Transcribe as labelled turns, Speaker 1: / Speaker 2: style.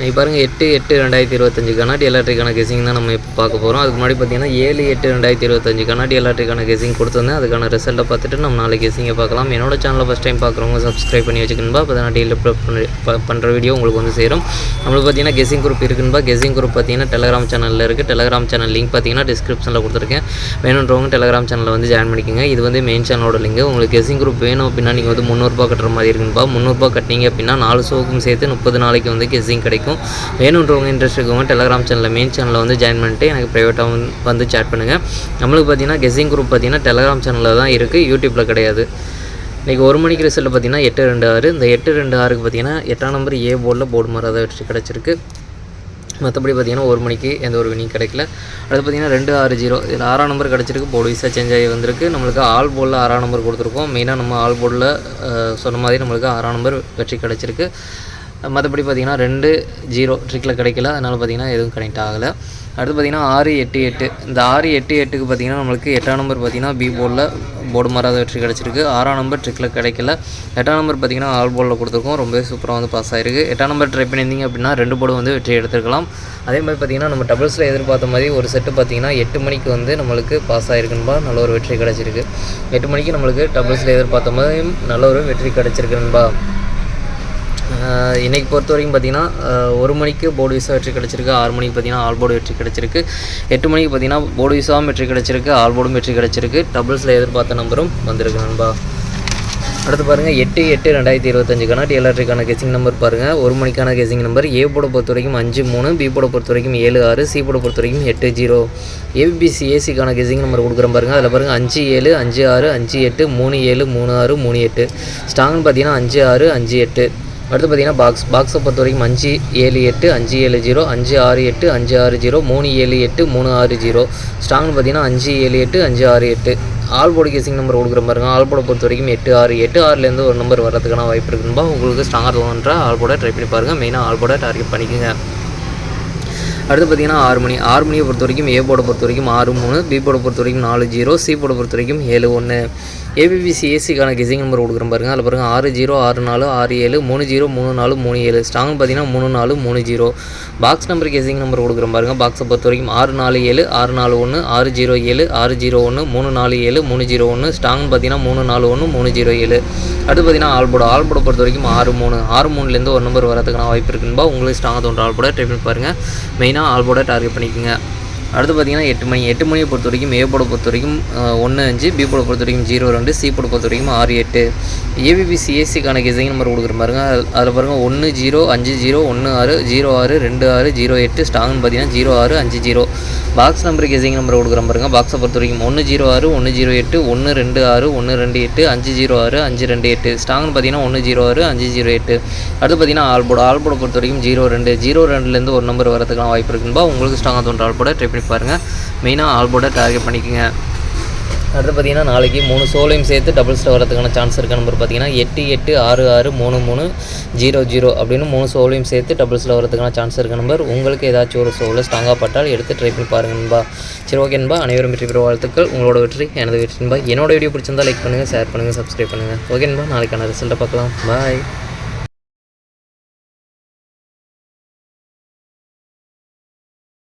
Speaker 1: நீ பாருங்கள் எட்டு எட்டு ரெண்டாயிரத்தி இருபத்தஞ்சு கண்ணாடி எலக்ட்ரிக்கான கெசிங் தான் நம்ம இப்போ பார்க்க போகிறோம் அதுக்கு முன்னாடி பார்த்தீங்கன்னா ஏழு எட்டு ரெண்டாயிரத்தி இருபத்தஞ்சு கண்ணாடி எலக்ட்ரிக்கான கெசிங் கொடுத்துருந்தேன். அதுக்கான ரிசல்ட்டை பார்த்துட்டு நம்ம நாளைக்கு கெசிங்கை பார்க்கலாம். என்னோட சேனலை ஃபஸ்ட் டைம் பார்க்குறவங்க சப்ஸ்கிரைப் பண்ணி வச்சுக்கணும்பா. அப்போ தான் டெய்லி அப்லோட் பண்ணி பண்ணுற வீடியோ உங்களுக்கு வந்து சேரும். நம்மளுக்கு பார்த்தீங்கன்னா கெசிங் குரூப் இருக்குன்பா. கெசிங் குரூப் பார்த்தீங்கன்னா டெலகிராம் சேனலில் இருக்குது டெலகிராம் சேனல் லிங்க் பார்த்தீங்கன்னா டிஸ்கிரிப்ஷனில் கொடுத்துருக்கேன். வேணுன்றவங்க டெலகிராம் சேனலில் வந்து ஜாயின் பண்ணிக்கோங்க. இது வந்து மெயின் சேனலோட லிங்க் உங்களுக்கு கெசிங் குரூப் வேணும் அப்படின்னா நீங்கள் வந்து முந்நூறுரூபா கட்டுற மாதிரி இருக்குன்பா. முந்நூறுரூபா கட்டினீங்க அப்படின்னா நாலு சோக்கும் சேர்த்து முப்பது நாளைக்கு வந்து கெசிங் கிடைக்கும். வேணுன்றவங்க இன்ட்ரெஸ்ட் இருக்கவங்க டெலகிராம் சேனலில் மெயின் சேனலில் வந்து ஜாயின் பண்ணிட்டு எனக்கு ப்ரைவேட்டாக வந்து சேட் பண்ணுங்கள் நம்மளுக்கு பார்த்தீங்கன்னா கெஸிங் குரூப் பார்த்தீங்கன்னா டெலகிராம் சேனலில் தான் இருக்குது யூடியூப்பில் கிடையாது. இன்றைக்கி ஒரு மணிக்கு ரிசல்ட் பார்த்தீங்கன்னா எட்டு ரெண்டு ஆறு. இந்த எட்டு ரெண்டு ஆறுக்கு பார்த்தீங்கன்னா எட்டாம் நம்பர் ஏ போர்டில் போர்டு மாறாத வச்சு கிடச்சிருக்கு. மற்றபடி பார்த்தீங்கன்னா ஒரு மணிக்கு எந்த ஒரு வினிங் கிடைக்கல. அடுத்து பார்த்தீங்கன்னா ரெண்டு ஆறு ஜீரோ இதில் ஆறாம் நம்பர் கிடச்சிருக்கு போர்டு வீஸாக சேஞ்ச் ஆகி வந்திருக்கு. நம்மளுக்கு ஆல் போர்டில் ஆறாம் நம்பர் கொடுத்துருக்கோம். மெயினாக நம்ம ஆல் போர்டில் சொன்ன மாதிரி நம்மளுக்கு ஆறாம் நம்பர் வெற்றி கிடச்சிருக்கு. மற்றபடி பார்த்திங்கன்னா ரெண்டு ஜீரோ ட்ரிக்கில் கிடைக்கல. அதனால் பார்த்திங்கன்னா எதுவும் கனெக்ட் ஆகலை. அடுத்து பார்த்திங்கன்னா ஆறு எட்டு எட்டு. இந்த ஆறு எட்டு எட்டுக்கு பார்த்திங்கன்னா நம்மளுக்கு எட்டாம் நம்பர் பார்த்திங்கன்னா பி போலில் போர்டு மாறாத வெற்றி கிடச்சிருக்கு. ஆறாம் நம்பர் ட்ரிக்கில் கிடைக்கல. எட்டாம் நம்பர் பார்த்திங்கன்னா ஆல் போலில் கொடுத்துருக்கோம். ரொம்பவே சூப்பராக வந்து பாஸ் ஆகிருக்கு எட்டாம் நம்பர் ட்ரை பண்ணியிருந்தீங்க அப்படின்னா ரெண்டு போர்டு வந்து வெற்றி எடுத்துருக்கலாம். அதே மாதிரி பார்த்திங்கன்னா நம்ம டபுள்ஸில் எதிர்பார்த்த மாதிரி ஒரு செட்டு பார்த்திங்கன்னா எட்டு மணிக்கு வந்து நம்மளுக்கு பாஸ் ஆகிருக்குன்பா நல்ல ஒரு வெற்றி கிடச்சிருக்கு. எட்டு மணிக்கு நம்மளுக்கு டபுள்ஸில் எதிர்பார்த்த மாதிரி நல்ல ஒரு வெற்றி கிடச்சிருக்குன்பா. இன்றைக்கி பொறுத்த வரைக்கும் பார்த்திங்கன்னா ஒரு மணிக்கு போர்டு விசா வெற்றி கிடச்சிருக்கு ஆறு மணிக்கு பார்த்திங்கன்னா ஆல் போர்டு வெற்றி கிடச்சிருக்கு. எட்டு மணிக்கு பார்த்திங்கன்னா போர்டு விசாவும் வெற்றி கிடச்சிருக்கு ஆல் போர்டும் வெற்றி கிடச்சிருக்கு. டபுள்ஸில் எதிர்பார்த்த நம்பரும் வந்திருக்கு நண்பா. அடுத்து பாருங்கள் எட்டு எட்டு ரெண்டாயிரத்தி இருபத்தஞ்சு கண்ணாடி எலக்ட்ரிக்கான கெசிங் நம்பர் பாருங்கள் ஒரு மணிக்கான கெசிங் நம்பர் ஏ போட பொறுத்த வரைக்கும் அஞ்சு மூணு பி போட பொறுத்த வரைக்கும் ஏழு ஆறு சி போட பொறுத்த வரைக்கும் எட்டு ஜீரோ. ஏபிசி ஏசிக்கான கெசிங் நம்பர் கொடுக்குறேன் பாருங்கள் அதில் பாருங்கள் அஞ்சு ஏழு அஞ்சு ஆறு அஞ்சு எட்டு மூணு ஏழு மூணு ஆறு மூணு எட்டு. ஸ்ட்ராங்னு பார்த்தீங்கன்னா அஞ்சு ஆறு அஞ்சு எட்டு. அடுத்து பார்த்தீங்கன்னா பாக்ஸ் பாக்ஸை பொறுத்த வரைக்கும் அஞ்சு ஏழு எட்டு அஞ்சு ஏழு ஜீரோ அஞ்சு ஆறு எட்டு அஞ்சு ஆறு ஜீரோ மூணு ஏழு எட்டு மூணு ஆறு ஜீரோ. ஸ்ட்ராங்னு பார்த்தீங்கன்னா அஞ்சு ஏழு எட்டு அஞ்சு ஆறு எட்டு. ஆல் போர்டு கேசிங் நம்பர் கொடுக்குற பாருங்க ஆல் போர்டை பொறுத்த வரைக்கும் எட்டு ஆறு எட்டு ஆறுலேருந்து ஒரு நம்பர் வரதுக்கான வாய்ப்பு இருக்குன்பா உங்களுக்கு ஸ்ட்ராங்காக தோன்ற ஆல் போர்டை ட்ரை பண்ணி பாருங்கள் மெயினாக ஆல் போர்டை டார்கெட் பண்ணிக்கோங்க. அடுத்து பார்த்தீங்கன்னா ஆறு மணி. ஆறு மணியை பொறுத்த வரைக்கும் ஏ போட பொறுத்த வரைக்கும் ஆறு மூணு. பி போட பொறுத்த வரைக்கும் நாலு ஜீரோ. சி போட பொறுத்த வரைக்கும் ஏழு ஒன்று ஏபிபிசி ஏசிக்கான கெசிங் நம்பர் கொடுக்குறேன் பாருங்கள் அதில் பாருங்கள் ஆறு ஜீரோ ஆறு நாலு ஆறு ஏழு மூணு ஜீரோ மூணு நாலு மூணு ஏழு. ஸ்ட்ராங் பார்த்தீங்கன்னா மூணு நாலு மூணு zero. Box number guessing number கொடுக்குறேன் பாருங்கள் பாக்ஸை பொறுத்த வரைக்கும் ஆறு நாலு ஏழு ஆறு நாலு ஒன்று ஆறு ஜீரோ ஏழு ஆறு ஜீரோ ஒன்று மூணு நாலு ஏழு மூணு ஜீரோ ஒன்று ஸ்ட்ராங்னு பார்த்தீங்கன்னா மூணு நாலு ஒன்று மூணு ஜீரோ ஏழு. அடுத்து பார்த்தீங்கன்னா ஆல்போட ஆல்போட பொறுத்த வரைக்கும் ஆறு மூணு. ஆறு மூணுலேருந்து ஒரு நம்பர் வரதுக்கான வாய்ப்பு இருக்குன்பா. உங்களுக்கு ஸ்ட்ராங்காக தோன்ற ஆல்போட ட்ரை பண்ணி பாருங்கள் மெயினாக ஆல்போட டார்கெட் பண்ணிக்கோங்க. அடுத்து பார்த்தீங்கன்னா எட்டு மணி எட்டு மணியை பொறுத்த வரைக்கும் ஏ போட பொறுத்த வரைக்கும் ஒன்று அஞ்சு பி போட பொறுத்த வரைக்கும் ஜீரோ ரெண்டு சி போட பொறுத்த வரைக்கும் ஆறு எட்டு. ஏபிபி சிஎஸ்சிக்கான கெசிங் நம்பர் கொடுக்குற பாருங்க. அதில் பாருங்கள் ஒன்று ஜீரோ அஞ்சு ஜீரோ ஒன்று ஆறு ஜீரோ ஆறு ரெண்டு ஆறு ஜீரோ எட்டு. ஸ்டாங்னு பார்த்தீங்கன்னா ஜீரோ ஆறு அஞ்சு zero. Box number guessing number கொடுக்குற பாருங்க. பாக்ஸை பொறுத்த வரைக்கும் ஒன்று ஜீரோ ஆறு ஒன்று ஜீரோ எட்டு ஒன்று ரெண்டு ஆறு ஒன்று ரெண்டு எட்டு அஞ்சு ஜீரோ ஆறு அஞ்சு ரெண்டு எட்டு. ஸ்டாங்னு பார்த்தீங்கன்னா ஒன்று ஜீரோ ஆறு அஞ்சு ஜீரோ எட்டு. அடுத்து பார்த்தீங்கன்னா ஆல்போட ஆல்போட பொறுத்த வரைக்கும் ஜீரோ ரெண்டு. ஜீரோ ரெண்டுலேருந்து ஒரு நம்பர் வரதுக்கான வாய்ப்பு இருக்குன்பா. உங்களுக்கு ஸ்டாங்காக தோன்ற ஆல்போட ட்ரிப் பண்ணி பாருங்கள் மெயினாக ஆல்போர்டை டார்கெட் பண்ணிக்கோங்க. அடுத்து பார்த்தீங்கன்னா நாளைக்கு மூணு சோலையும் சேர்த்து டபுள்ஸில் வரதுக்கான சான்ஸ் இருக்க. நம்பர் பார்த்தீங்கன்னா எட்டு எட்டு ஆறு ஆறு மூணு மூணு ஜீரோ ஜீரோ அப்படின்னு மூணு சோலையும் சேர்த்து டபுள்ஸில் வரதுக்கான சான்ஸ் இருக்க நம்பர் உங்களுக்கு ஏதாச்சும் ஒரு சோலை ஸ்ட்ராங்காக பட்டால் எடுத்து ட்ரை பண்ணி பாருங்க நண்பா. சரி ஓகே நண்பா. அனைவரும் வெற்றி பெற வாழ்த்துக்கள். உங்களோட வெற்றி எனது வெற்றி நண்பா. என்னோட வீடியோ பிடிச்சிருந்தா லைக் பண்ணுங்கள் ஷேர் பண்ணுங்கள் சப்ஸ்கிரைப் பண்ணுங்கள் ஓகே நண்பா நாளைக்கான ரிசல்ட்டை பார்க்கலாம். பாய்